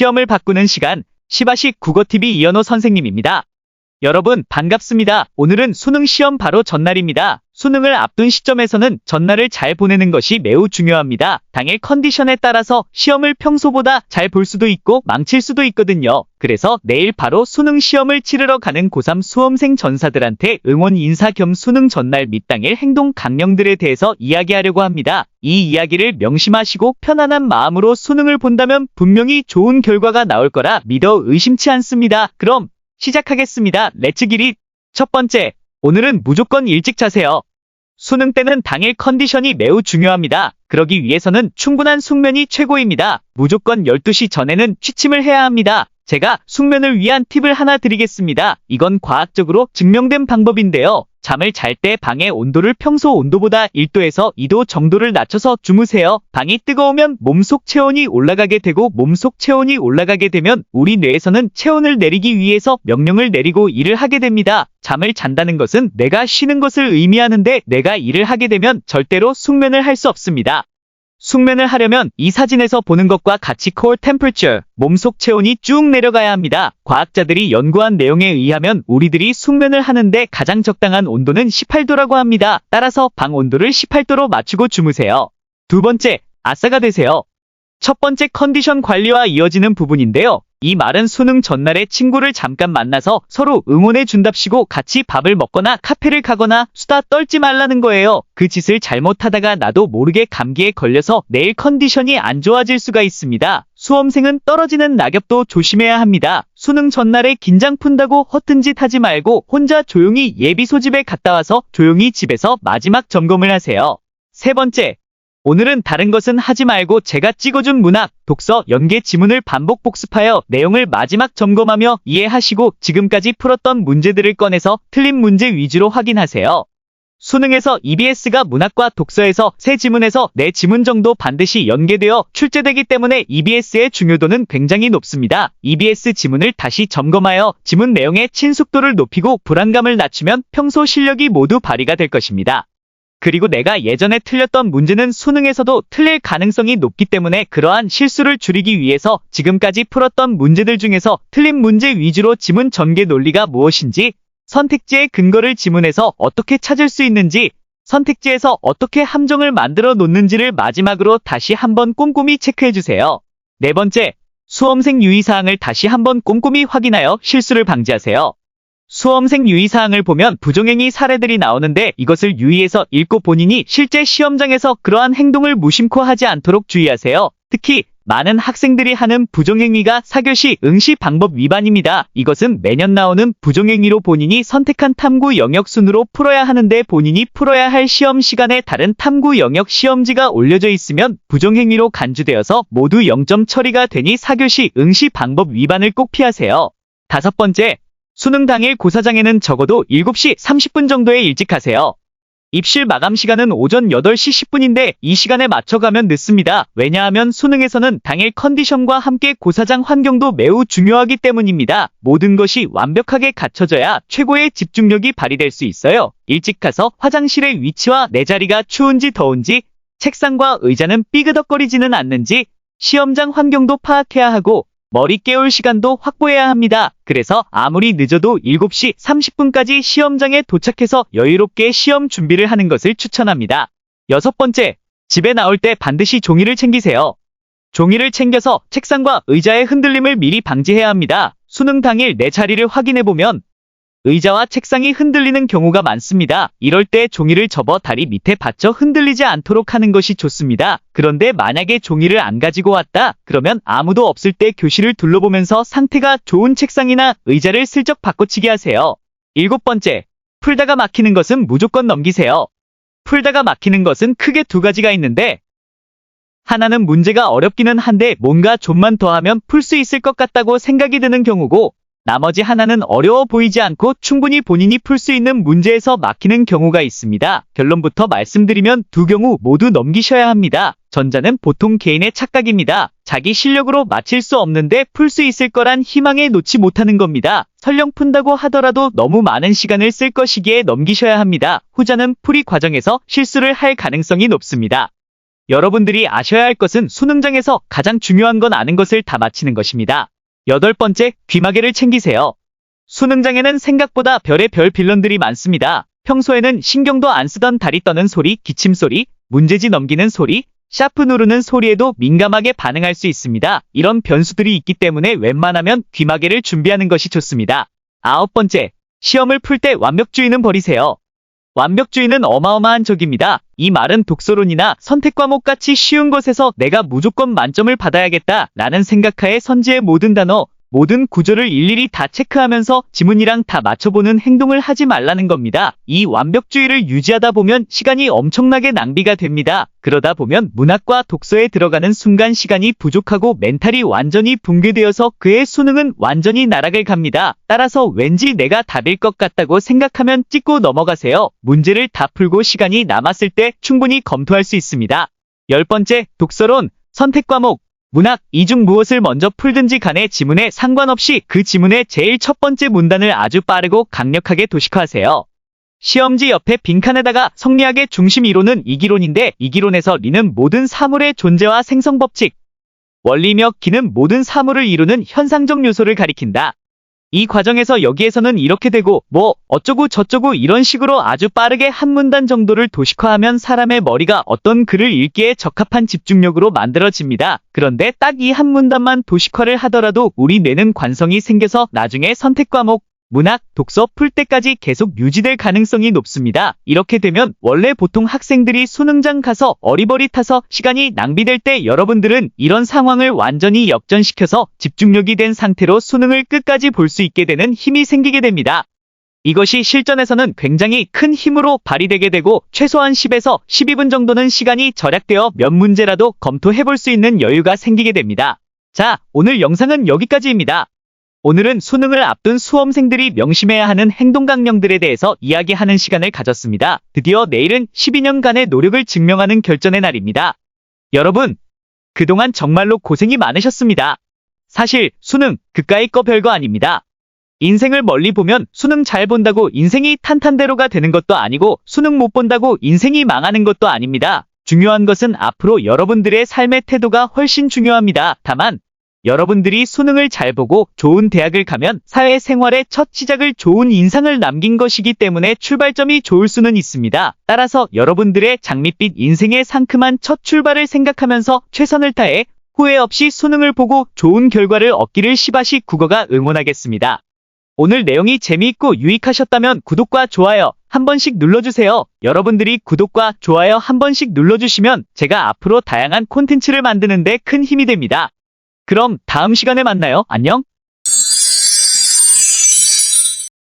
시험을 바꾸는 시간, 시바식 국어TV 이현호 선생님입니다. 여러분, 반갑습니다. 오늘은 수능 시험 바로 전날입니다. 수능을 앞둔 시점에서는 전날을 잘 보내는 것이 매우 중요합니다. 당일 컨디션에 따라서 시험을 평소보다 잘 볼 수도 있고 망칠 수도 있거든요. 그래서 내일 바로 수능 시험을 치르러 가는 고3 수험생 전사들한테 응원 인사 겸 수능 전날 및 당일 행동 강령들에 대해서 이야기하려고 합니다. 이 이야기를 명심하시고 편안한 마음으로 수능을 본다면 분명히 좋은 결과가 나올 거라 믿어 의심치 않습니다. 그럼 시작하겠습니다. 렛츠 기릿! 첫 번째, 오늘은 무조건 일찍 자세요. 수능 때는 당일 컨디션이 매우 중요합니다. 그러기 위해서는 충분한 숙면이 최고입니다. 무조건 12시 전에는 취침을 해야 합니다. 제가 숙면을 위한 팁을 하나 드리겠습니다. 이건 과학적으로 증명된 방법인데요. 잠을 잘 때 방의 온도를 평소 온도보다 1도에서 2도 정도를 낮춰서 주무세요. 방이 뜨거우면 몸속 체온이 올라가게 되고 몸속 체온이 올라가게 되면 우리 뇌에서는 체온을 내리기 위해서 명령을 내리고 일을 하게 됩니다. 잠을 잔다는 것은 내가 쉬는 것을 의미하는데 내가 일을 하게 되면 절대로 숙면을 할 수 없습니다. 숙면을 하려면 이 사진에서 보는 것과 같이 core temperature, 몸속 체온이 쭉 내려가야 합니다. 과학자들이 연구한 내용에 의하면 우리들이 숙면을 하는데 가장 적당한 온도는 18도라고 합니다. 따라서 방 온도를 18도로 맞추고 주무세요. 두 번째, 아싸가 되세요. 첫 번째 컨디션 관리와 이어지는 부분인데요. 이 말은 수능 전날에 친구를 잠깐 만나서 서로 응원해 준답시고 같이 밥을 먹거나 카페를 가거나 수다 떨지 말라는 거예요. 그 짓을 잘못하다가 나도 모르게 감기에 걸려서 내일 컨디션이 안 좋아질 수가 있습니다. 수험생은 떨어지는 낙엽도 조심해야 합니다. 수능 전날에 긴장 푼다고 허튼 짓 하지 말고 혼자 조용히 예비 소집에 갔다 와서 조용히 집에서 마지막 점검을 하세요. 세 번째, 오늘은 다른 것은 하지 말고 제가 찍어준 문학, 독서, 연계 지문을 반복 복습하여 내용을 마지막 점검하며 이해하시고 지금까지 풀었던 문제들을 꺼내서 틀린 문제 위주로 확인하세요. 수능에서 EBS가 문학과 독서에서 세 지문에서 네 지문 정도 반드시 연계되어 출제되기 때문에 EBS의 중요도는 굉장히 높습니다. EBS 지문을 다시 점검하여 지문 내용의 친숙도를 높이고 불안감을 낮추면 평소 실력이 모두 발휘가 될 것입니다. 그리고 내가 예전에 틀렸던 문제는 수능에서도 틀릴 가능성이 높기 때문에 그러한 실수를 줄이기 위해서 지금까지 풀었던 문제들 중에서 틀린 문제 위주로 지문 전개 논리가 무엇인지, 선택지의 근거를 지문에서 어떻게 찾을 수 있는지, 선택지에서 어떻게 함정을 만들어 놓는지를 마지막으로 다시 한번 꼼꼼히 체크해 주세요. 네 번째, 수험생 유의사항을 다시 한번 꼼꼼히 확인하여 실수를 방지하세요. 수험생 유의사항을 보면 부정행위 사례들이 나오는데 이것을 유의해서 읽고 본인이 실제 시험장에서 그러한 행동을 무심코 하지 않도록 주의하세요. 특히 많은 학생들이 하는 부정행위가 사교시 응시 방법 위반입니다. 이것은 매년 나오는 부정행위로 본인이 선택한 탐구 영역 순으로 풀어야 하는데 본인이 풀어야 할 시험 시간에 다른 탐구 영역 시험지가 올려져 있으면 부정행위로 간주되어서 모두 0점 처리가 되니 사교시 응시 방법 위반을 꼭 피하세요. 다섯 번째, 수능 당일 고사장에는 적어도 7시 30분 정도에 일찍 가세요. 입실 마감 시간은 오전 8시 10분인데 이 시간에 맞춰가면 늦습니다. 왜냐하면 수능에서는 당일 컨디션과 함께 고사장 환경도 매우 중요하기 때문입니다. 모든 것이 완벽하게 갖춰져야 최고의 집중력이 발휘될 수 있어요. 일찍 가서 화장실의 위치와 내 자리가 추운지 더운지, 책상과 의자는 삐그덕거리지는 않는지, 시험장 환경도 파악해야 하고, 머리 깨울 시간도 확보해야 합니다. 그래서 아무리 늦어도 7시 30분까지 시험장에 도착해서 여유롭게 시험 준비를 하는 것을 추천합니다. 여섯 번째, 집에 나올 때 반드시 종이를 챙기세요. 종이를 챙겨서 책상과 의자의 흔들림을 미리 방지해야 합니다. 수능 당일 내 자리를 확인해보면 의자와 책상이 흔들리는 경우가 많습니다. 이럴 때 종이를 접어 다리 밑에 받쳐 흔들리지 않도록 하는 것이 좋습니다. 그런데 만약에 종이를 안 가지고 왔다? 그러면 아무도 없을 때 교실을 둘러보면서 상태가 좋은 책상이나 의자를 슬쩍 바꿔치기 하세요. 일곱 번째, 풀다가 막히는 것은 무조건 넘기세요. 풀다가 막히는 것은 크게 두 가지가 있는데 하나는 문제가 어렵기는 한데 뭔가 좀만 더 하면 풀 수 있을 것 같다고 생각이 드는 경우고 나머지 하나는 어려워 보이지 않고 충분히 본인이 풀 수 있는 문제에서 막히는 경우가 있습니다. 결론부터 말씀드리면 두 경우 모두 넘기셔야 합니다. 전자는 보통 개인의 착각입니다. 자기 실력으로 맞힐 수 없는데 풀 수 있을 거란 희망에 놓지 못하는 겁니다. 설령 푼다고 하더라도 너무 많은 시간을 쓸 것이기에 넘기셔야 합니다. 후자는 풀이 과정에서 실수를 할 가능성이 높습니다. 여러분들이 아셔야 할 것은 수능장에서 가장 중요한 건 아는 것을 다 마치는 것입니다. 여덟 번째, 귀마개를 챙기세요. 수능장에는 생각보다 별의 별 빌런들이 많습니다. 평소에는 신경도 안 쓰던 다리 떠는 소리, 기침 소리, 문제지 넘기는 소리, 샤프 누르는 소리에도 민감하게 반응할 수 있습니다. 이런 변수들이 있기 때문에 웬만하면 귀마개를 준비하는 것이 좋습니다. 아홉 번째, 시험을 풀 때 완벽주의는 버리세요. 완벽주의는 어마어마한 적입니다. 이 말은 독서론이나 선택 과목 같이 쉬운 것에서 내가 무조건 만점을 받아야겠다 라는 생각하에 선지의 모든 단어, 모든 구조를 일일이 다 체크하면서 지문이랑 다 맞춰보는 행동을 하지 말라는 겁니다. 이 완벽주의를 유지하다 보면 시간이 엄청나게 낭비가 됩니다. 그러다 보면 문학과 독서에 들어가는 순간 시간이 부족하고 멘탈이 완전히 붕괴되어서 그의 수능은 완전히 나락을 갑니다. 따라서 왠지 내가 답일 것 같다고 생각하면 찍고 넘어가세요. 문제를 다 풀고 시간이 남았을 때 충분히 검토할 수 있습니다. 열 번째, 독서론, 선택 과목, 문학, 이중 무엇을 먼저 풀든지 간에 지문에 상관없이 그 지문의 제일 첫 번째 문단을 아주 빠르고 강력하게 도식화하세요. 시험지 옆에 빈칸에다가 성리학의 중심 이론은 이기론인데 이기론에서 리는 모든 사물의 존재와 생성 법칙, 원리며 기는 모든 사물을 이루는 현상적 요소를 가리킨다. 이 과정에서 여기에서는 이렇게 되고 뭐 어쩌고 저쩌고 이런 식으로 아주 빠르게 한 문단 정도를 도식화하면 사람의 머리가 어떤 글을 읽기에 적합한 집중력으로 만들어집니다. 그런데 딱 이 한 문단만 도식화를 하더라도 우리 뇌는 관성이 생겨서 나중에 선택 과목, 문학, 독서 풀 때까지 계속 유지될 가능성이 높습니다. 이렇게 되면 원래 보통 학생들이 수능장 가서 어리버리타서 시간이 낭비될 때 여러분들은 이런 상황을 완전히 역전시켜서 집중력이 된 상태로 수능을 끝까지 볼 수 있게 되는 힘이 생기게 됩니다. 이것이 실전에서는 굉장히 큰 힘으로 발휘되게 되고 최소한 10에서 12분 정도는 시간이 절약되어 몇 문제라도 검토해 볼 수 있는 여유가 생기게 됩니다. 자, 오늘 영상은 여기까지입니다. 오늘은 수능을 앞둔 수험생들이 명심해야 하는 행동 강령들에 대해서 이야기하는 시간을 가졌습니다. 드디어 내일은 12년간의 노력을 증명하는 결전의 날입니다. 여러분, 그동안 정말로 고생이 많으셨습니다. 사실 수능 그까이 거 별거 아닙니다. 인생을 멀리 보면 수능 잘 본다고 인생이 탄탄대로가 되는 것도 아니고 수능 못 본다고 인생이 망하는 것도 아닙니다. 중요한 것은 앞으로 여러분들의 삶의 태도가 훨씬 중요합니다. 다만 여러분들이 수능을 잘 보고 좋은 대학을 가면 사회생활의 첫 시작을 좋은 인상을 남긴 것이기 때문에 출발점이 좋을 수는 있습니다. 따라서 여러분들의 장밋빛 인생의 상큼한 첫 출발을 생각하면서 최선을 다해 후회 없이 수능을 보고 좋은 결과를 얻기를 시바시 국어가 응원하겠습니다. 오늘 내용이 재미있고 유익하셨다면 구독과 좋아요 한 번씩 눌러주세요. 여러분들이 구독과 좋아요 한 번씩 눌러주시면 제가 앞으로 다양한 콘텐츠를 만드는데 큰 힘이 됩니다. 그럼 다음 시간에 만나요. 안녕.